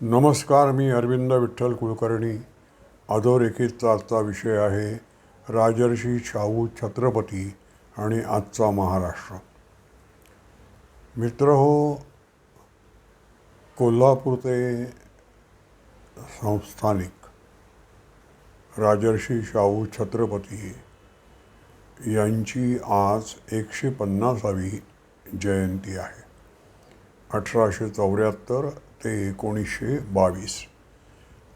नमस्कार मी अरविंद विठ्ठल कुलकर्णी. अधोरेखितचा आजचा विषय आहे राजर्षी शाहू छत्रपती आणि आजचा महाराष्ट्र. मित्र हो कोल्हापूरचे संस्थानिक राजर्षी शाहू छत्रपती यांची आज एकशे पन्नासावी जयंती आहे. अठराशे चौऱ्याहत्तर ते एकोणीसशे बावीस.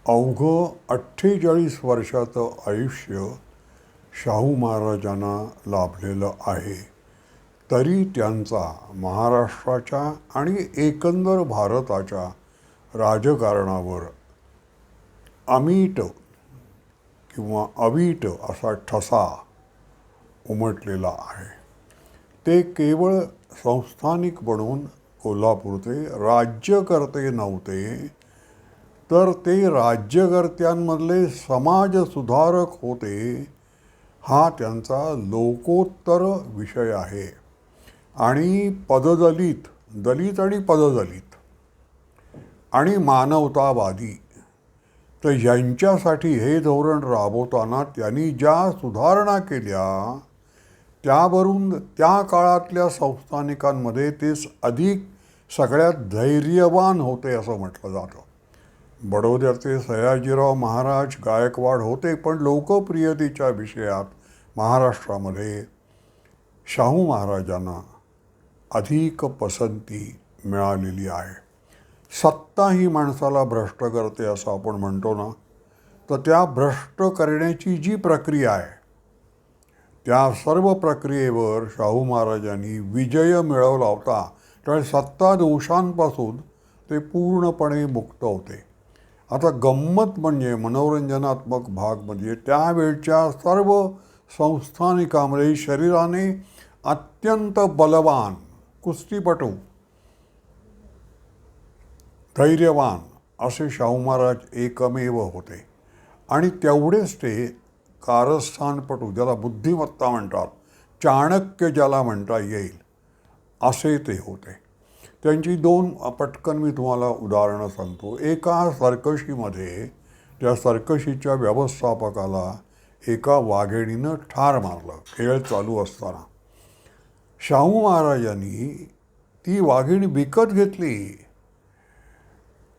अवघं अठ्ठेचाळीस वर्षाचं आयुष्य शाहू महाराजांना लाभलेलं आहे. तरी त्यांचा महाराष्ट्राच्या आणि एकंदर भारताच्या राजकारणावर अमीट किंवा अवीट असा ठसा उमटलेला आहे. ते केवळ संस्थानिक बनून कोल्हापूरचे राज्यकर्ते नव्हते तर ते राज्यकर्त्यांमधले समाजसुधारक होते हा त्यांचा लोकोत्तर विषय आहे. आणि पददलित दलित आणि पददलित. आणि मानवतावादी. तर यांच्यासाठी हे धोरण राबवताना त्यांनी ज्या सुधारणा केल्या त्यावरून त्या काळातल्या संस्थानिकांमध्ये तेच अधिक सगळ्यात धैर्यवान होते असं म्हटलं जातं. बडोद्याचे सयाजीराव महाराज गायकवाड होते पण लोकप्रियतेच्या विषयात महाराष्ट्रामध्ये शाहू महाराजांना अधिक पसंती मिळालेली आहे. सत्ता ही माणसाला भ्रष्ट करते असं आपण म्हणतो ना तर त्या भ्रष्ट करण्याची जी प्रक्रिया आहे त्या सर्व प्रक्रियेवर शाहू महाराजांनी विजय मिळवला होता. कारण सत्ता दोषांपासून ते पूर्णपणे मुक्त होते. आता गंमत म्हणजे मनोरंजनात्मक भाग म्हणजे त्यावेळच्या सर्व संस्थानिकामध्ये शरीराने अत्यंत बलवान कुस्तीपटू धैर्यवान असे शाहू महाराज एकमेव होते. आणि तेवढेच ते कारस्थानपटू ज्याला बुद्धिमत्ता म्हणतात चाणक्य ज्याला म्हणता येईल. असे ते होते. त्यांची दोन पटकन मी तुम्हाला उदाहरणं सांगतो. एका सर्कशीमध्ये त्या सर्कशीच्या व्यवस्थापकाला एका वाघिणीनं ठार मारलं खेळ चालू असताना. शाहू महाराजांनी ती वाघिणी विकत घेतली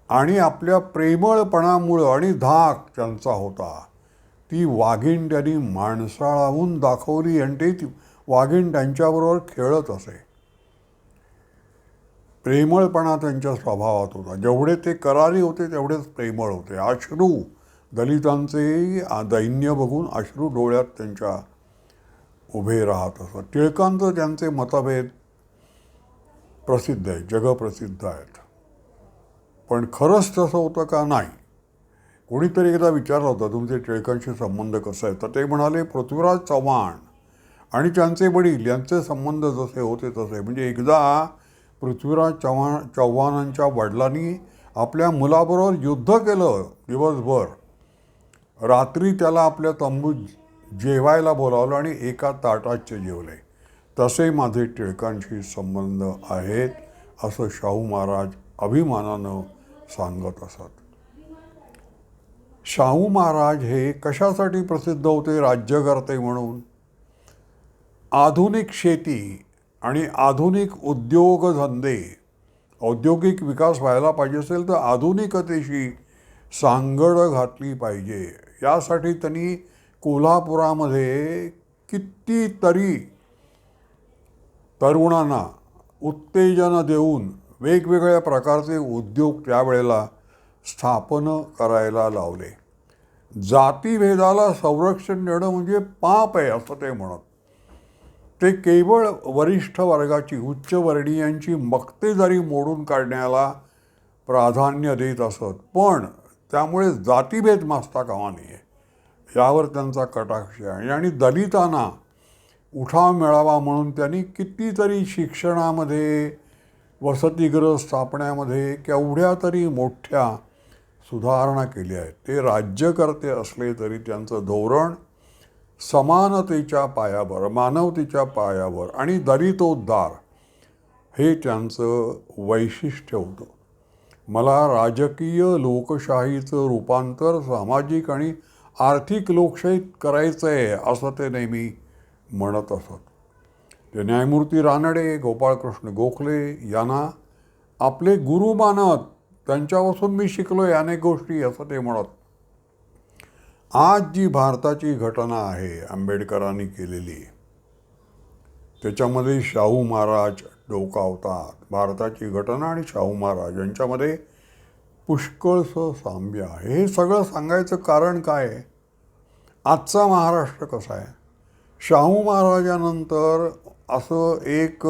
आणि आपल्या प्रेमळपणामुळं आणि धाक त्यांचा होता. ती वाघीण त्यांनी माणसाळाहून दाखवली आणि ते ती वाघीण त्यांच्याबरोबर खेळत असे. प्रेमळपणा त्यांच्या स्वभावात होता. जेवढे ते करारी होते तेवढेच प्रेमळ होते. अश्रू दलितांचे दैन्य बघून अश्रू डोळ्यात त्यांच्या उभे राहत असत. टिळकांचं त्यांचे मतभेद प्रसिद्ध आहे जगप्रसिद्ध आहेत. पण खरंच तसं होतं का? नाही. कोणीतरी एकदा विचारलं होतं तुमचे टिळकांशी संबंध कसा आहे तर ते म्हणाले पृथ्वीराज चव्हाण आणि त्यांचे वडील यांचे संबंध जसे होते तसे. म्हणजे एकदा पृथ्वीराज चव्हाण चव्हाणांच्या वडिलांनी आपल्या मुलाबरोबर युद्ध केलं दिवसभर. रात्री त्याला आपल्या तंबूत जेवायला बोलावलं आणि एका ताटाचे जेवले. तसे माझे टिळकांशी संबंध आहेत असं शाहू महाराज अभिमानानं सांगत असत. शाहू महाराज हे कशासाठी प्रसिद्ध होते? राज्यकर्ते म्हणून. आधुनिक शेती आणि आधुनिक उद्योगधंदे औद्योगिक विकास व्हायला पाहिजे असेल तर आधुनिकतेशी सांगड घातली पाहिजे. यासाठी त्यांनी कोल्हापुरामध्ये कितीतरी तरुणांना उत्तेजन देऊन वेगवेगळ्या प्रकारचे उद्योग त्यावेळेला स्थापन करायला लावले. जातीभेदाला संरक्षण देणं म्हणजे पाप आहे असं ते म्हणत ते केवळ वरिष्ठ वर्गाची उच्चवर्णीयांची मक्तेदारी मोडून काढण्याला प्राधान्य देत असत. पण त्यामुळे जातीभेद मासता कामा नये. यावर त्यांचा कटाक्ष आहे. आणि दलितांना उठाव मिळावा म्हणून त्यांनी कितीतरी शिक्षणामध्ये वसतिगृह स्थापण्यामध्ये केवढ्या तरी मोठ्या सुधारणा केल्या आहेत. ते राज्यकर्ते असले तरी त्यांचं धोरण समानतेच्या पायावर मानवतेच्या पायावर आणि दलितोद्धार हे त्यांचं वैशिष्ट्य होतं. मला राजकीय लोकशाहीचं रूपांतर सामाजिक आणि आर्थिक लोकशाहीत करायचं आहे असं ते नेहमी म्हणत असत. ते न्यायमूर्ती रानडे गोपाळकृष्ण गोखले यांना आपले गुरु मानत त्यांच्यापासून मी शिकलो अनेक गोष्टी असं ते म्हणत आज जी भारताची घटना आहे आंबेडकरांनी केलेली त्याच्यामध्ये शाहू महाराज डोकावतात भारताची घटना आणि शाहू महाराज यांच्यामध्ये पुष्कळसं साम्य आहे. हे सगळं सांगायचं कारण काय? आहे आजचा महाराष्ट्र कसा आहे? शाहू महाराजानंतर असं एक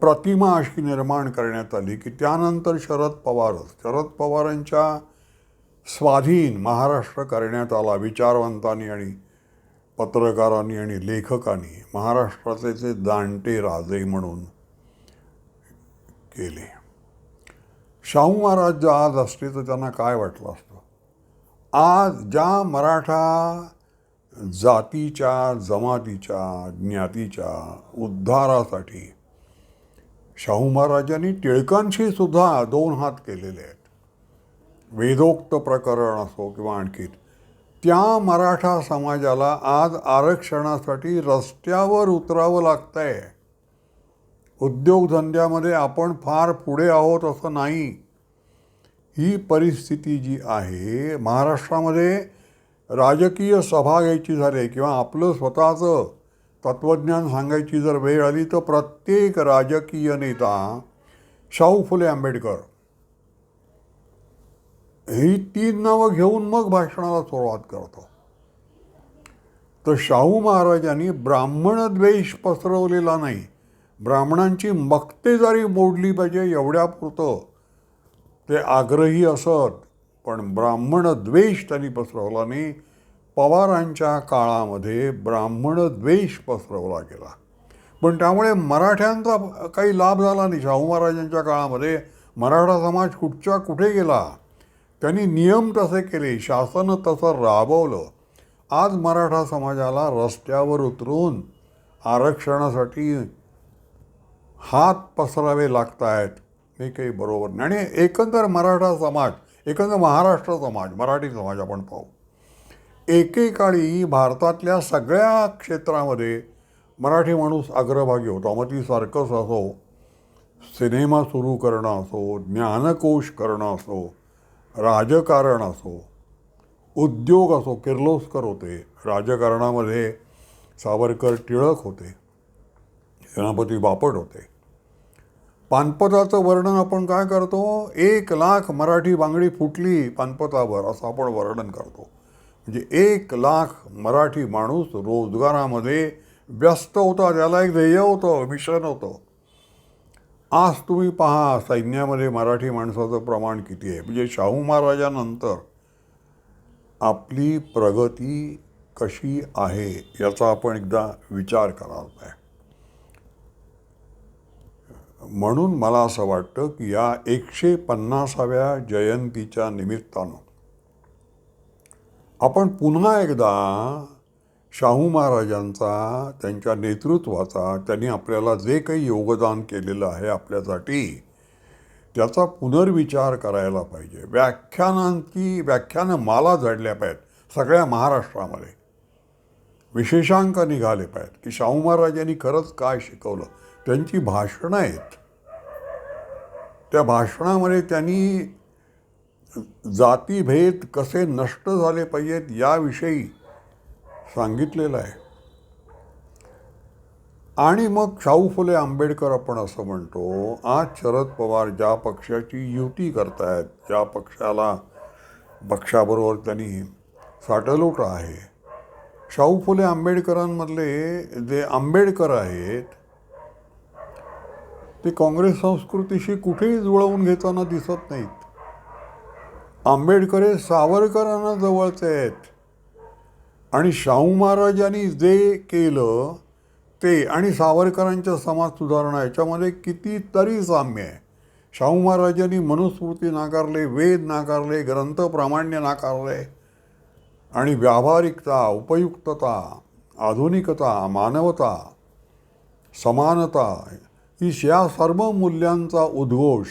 प्रतिमा अशी निर्माण करण्यात आली की त्यानंतर शरद पवारच. शरद पवारांच्या स्वाधीन महाराष्ट्र करण्यात आला विचारवंतांनी आणि पत्रकारांनी आणि लेखकांनी. महाराष्ट्राचे ते जाणते राजे म्हणून केले. शाहू महाराज जर आज असते तर त्यांना काय वाटलं असतं? आज ज्या मराठा जातीच्या जमातीच्या ज्ञातीच्या उद्धारासाठी शाहू महाराजांनी टिळकांशी सुद्धा दोन हात केलेले आहेत. वेदोक्त प्रकरण असो किंवा आणखी त्या मराठा समाजाला आज आरक्षणासाठी रस्त्यावर उतरावं लागतंय. उद्योगधंद्यामध्ये आपण फार पुढे आहोत असं नाही. ही परिस्थिती जी आहे महाराष्ट्रामध्ये राजकीय सभा घ्यायची झाली किंवा आपलं स्वतःचं तत्त्वज्ञान सांगायची जर वेळ आली तर प्रत्येक राजकीय नेता शाहू फुले आंबेडकर ही तीन नावं घेऊन मग भाषणाला सुरुवात करतो. तर शाहू महाराजांनी ब्राह्मणद्वेष पसरवलेला नाही. ब्राह्मणांची मक्तेदारी मोडली पाहिजे एवढ्यापुरतं ते आग्रही असत पण ब्राह्मण द्वेष त्यांनी पसरवला नाही. पवारांच्या काळामध्ये ब्राह्मण द्वेष पसरवला गेला. पण त्यामुळे मराठ्यांचा काही लाभ झाला नाही. शाहू महाराजांच्या काळामध्ये मराठा समाज कुठच्या कुठे गेला? त्यांनी नियम तसे केले शासन तसं राबवलं. आज मराठा समाजाला रस्त्यावर उतरून आरक्षणासाठी हात पसरावे लागत आहेत हे काही बरोबर नाही. आणि एकंदर मराठा समाज एकंदर महाराष्ट्र समाज मराठी समाज आपण पाहू. एकेकाळी भारतातल्या सगळ्या क्षेत्रामध्ये मराठी माणूस अग्रभागी होता. मग ती सर्कस असो सिनेमा सुरू करणं असो ज्ञानकोश करणं असो राजकारण असो उद्योग असो किर्लोस्कर होते. राजकारणामध्ये सावरकर टिळक होते. सेनापती बापट होते. पानपताचं वर्णन आपण काय करतो? एक लाख मराठी बांगडी फुटली पानपतावर असं आपण वर्णन करतो. म्हणजे एक लाख मराठी माणूस रोजगारामध्ये व्यस्त होता त्याला एक ध्येय होतं मिशन होतं. आज तुम्ही पहा सैन्यामध्ये मराठी माणसाचं प्रमाण किती आहे? म्हणजे शाहू महाराजानंतर आपली प्रगती कशी आहे याचा आपण एकदा विचार करायला पाहिजे म्हणून मला असं वाटतं की या एकशे पन्नासाव्या जयंतीच्या निमित्तानं आपण पुन्हा एकदा शाहू महाराजांचा त्यांच्या नेतृत्वाचा त्यांनी आपल्याला जे काही योगदान केलेलं आहे आपल्यासाठी त्याचा पुनर्विचार करायला पाहिजे. व्याख्यानांची व्याख्यानं माला झडल्या पाहिजेत सगळ्या महाराष्ट्रामध्ये. विशेषांक निघाले पाहिजेत की शाहू महाराजांनी खरंच काय शिकवलं? त्यांची भाषणं आहेत. त्या भाषणामध्ये त्यांनी जातीभेद कसे नष्ट झाले पाहिजेत याविषयी सांगितलेलं आहे. आणि मग शाहू फुले आंबेडकर आपण असं म्हणतो आज शरद पवार ज्या पक्षाची युती करतायत ज्या पक्षाला पक्षाबरोबर त्यांनी साटलोट आहे. शाहू फुले आंबेडकरांमधले जे आंबेडकर आहेत ते काँग्रेस संस्कृतीशी कुठेही जुळवून घेताना दिसत नाहीत. आंबेडकर हे सावरकरांना जवळचे आहेत. आणि शाहू महाराजांनी जे केलं ते आणि सावरकरांच्या समाज सुधारणा याच्यामध्ये कितीतरी साम्य आहे. शाहू महाराजांनी मनुस्मृती नाकारले वेद नाकारले ग्रंथ प्रामाण्य नाकारले. आणि व्यावहारिकता उपयुक्तता आधुनिकता मानवता समानता ही या सर्व मूल्यांचा उद्घोष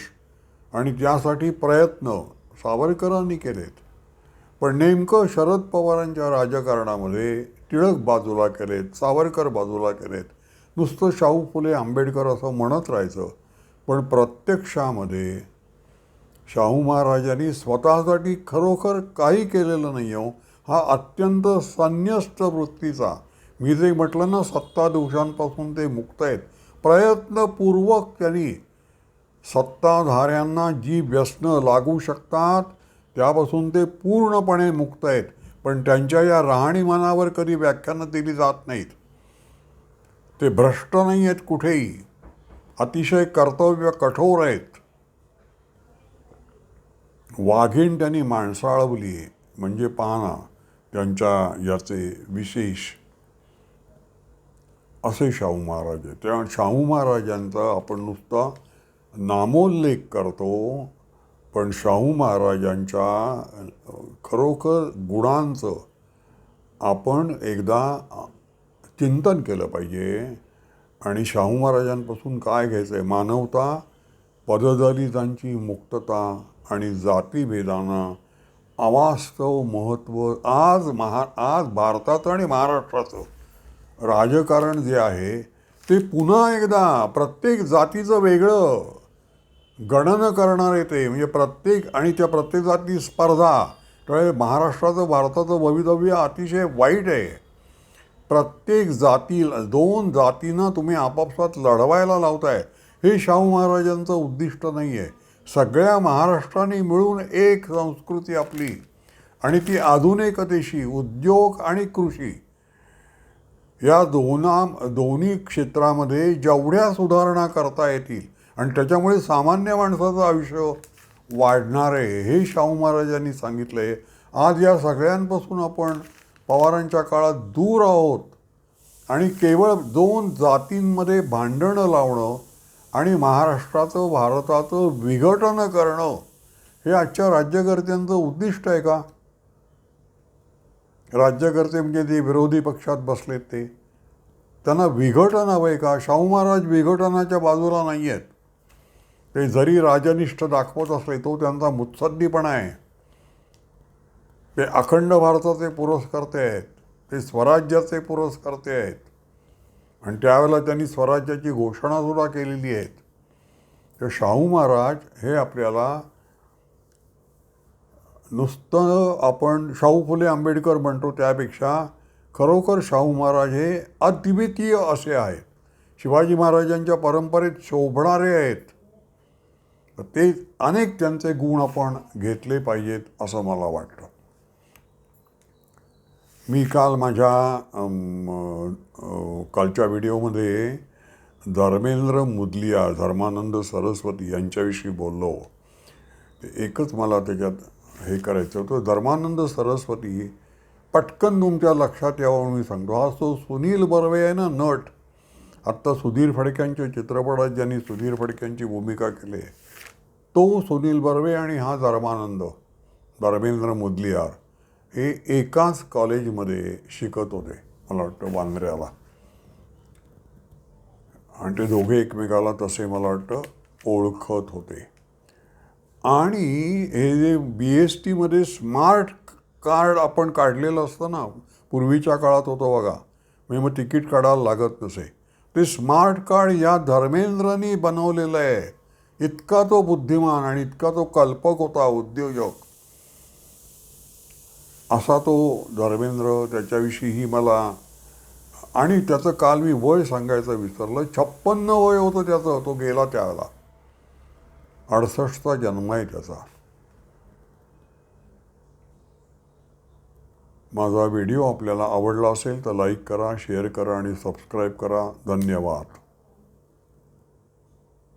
आणि त्यासाठी प्रयत्न सावरकरांनी केलेत. पण नेमकं शरद पवारांच्या राजकारणामध्ये टिळक बाजूला केलेत सावरकर बाजूला केलेत नुसतं शाहू फुले आंबेडकर असं म्हणत राहायचं. पण प्रत्यक्षामध्ये शाहू महाराजांनी स्वतःसाठी खरोखर काही केलेलं नाही हो. हा अत्यंत संन्यस्त वृत्तीचा मी जे म्हटलं ना सत्ता दिवसांपासून ते मुक्त आहेत प्रयत्नपूर्वक त्यांनी सत्ताधाऱ्यांना जी व्यसनं लागू शकतात त्यापासून ते पूर्णपणे मुक्त आहेत. पण त्यांच्या या राहणीमानावर कधी व्याख्यानं दिली जात नाहीत. ते भ्रष्ट नाही आहेत कुठेही. अतिशय कर्तव्य कठोर आहेत. वाघीण त्यांनी माणसाळवली म्हणजे पाहना त्यांच्या याचे विशेष. असे शाहू महाराज आहे त्या शाहू महाराजांचा आपण नुसता नामोल्लेख करतो पण शाहू महाराजांच्या खरोखर गुणांचं आपण एकदा चिंतन केलं पाहिजे. आणि शाहू महाराजांपासून काय घ्यायचं आहे मानवता पददलितांची मुक्तता आणि जातीभेदांना अवास्तव महत्त्व आज महा आज भारताचं आणि महाराष्ट्राचं राजकारण जे आहे ते पुन्हा एकदा प्रत्येक जातीचं वेगळं. गणन करणारे ते. म्हणजे प्रत्येक आणि त्या प्रत्येक जाती स्पर्धा. त्यामुळे महाराष्ट्राचं भारताचं भवितव्य अतिशय वाईट आहे. प्रत्येक जाती दोन जातींना तुम्ही आपापसात लढवायला लावताय. हे शाहू महाराजांचं उद्दिष्ट नाही आहे सगळ्या महाराष्ट्राने मिळून एक संस्कृती आपली. आणि ती आधुनिकतेशी उद्योग आणि कृषी. या दोना दोन्ही क्षेत्रामध्ये जेवढ्या सुधारणा करता येतील आणि त्याच्यामुळे सामान्य माणसाचं आयुष्य वाढणार आहे हे शाहू महाराजांनी सांगितलं आहे आज या सगळ्यांपासून आपण पवारांच्या काळात दूर आहोत. आणि केवळ दोन जातींमध्ये भांडणं लावणं आणि महाराष्ट्राचं भारताचं विघटन करणं हे आजच्या राज्यकर्त्यांचं उद्दिष्ट आहे का? राज्यकर्ते म्हणजे जे विरोधी पक्षात बसलेत ते. त्यांना विघटन हवं आहे का? शाहू महाराज विघटनाच्या बाजूला नाही आहेत ते जरी राजनिष्ठ दाखवत असले तो त्यांचा मुत्सद्दीपणा आहे. ते अखंड भारताचे पुरस्कर्ते आहेत. ते स्वराज्याचे पुरस्कर्ते आहेत. आणि त्यावेळेला त्यांनी स्वराज्याची घोषणासुद्धा केलेली आहेत. तर शाहू महाराज हे आपल्याला नुसतं आपण शाहू फुले आंबेडकर म्हणतो त्यापेक्षा खरोखर शाहू महाराज हे अद्वितीय असे आहेत. शिवाजी महाराजांच्या परंपरेत शोभणारे आहेत. ते अनेक त्यांचे गुण आपण घेतले पाहिजेत असं मला वाटतं. मी काल माझ्या कालच्या व्हिडिओमध्ये धर्मेंद्र मुदलिया धर्मानंद सरस्वती यांच्याविषयी बोललो. एकच मला त्याच्यात हे करायचं होतं. धर्मानंद सरस्वती पटकन तुमच्या लक्षात यावं म्हणून मी सांगतो. हा तो सुनील बर्वे आहे ना नट. आत्ता सुधीर फडक्यांच्या चित्रपटात ज्यांनी सुधीर फडक्यांची भूमिका केली आहे. तो सुनील बर्वे आणि हा धर्मानंद धर्मेंद्र मुदलियार हे एकाच कॉलेजमध्ये शिकत होते मला वाटतं वांद्र्याला. आणि ते दोघे एकमेकाला तसे मला वाटतं ओळखत होते. आणि हे जे बी एस टीमध्ये स्मार्ट कार्ड आपण काढलेलं असतं ना पूर्वीच्या काळात होतं बघा म्हणजे मग तिकीट काढायला लागत नसे. ते स्मार्ट कार्ड या धर्मेंद्रनी बनवलेलं आहे. इतका तो बुद्धिमान आणि इतका तो कल्पक होता उद्योजक. असा तो धर्मेंद्र त्याच्याविषयीही मला आणि त्याचं काल मी वय सांगायचं विसरलं छप्पन्न वय होतं त्याचं तो गेला त्यावेळेला. अडसष्टचा जन्म आहे त्याचा. माझा व्हिडिओ आपल्याला आवडला असेल तर लाईक करा शेअर करा आणि सबस्क्राईब करा. धन्यवाद.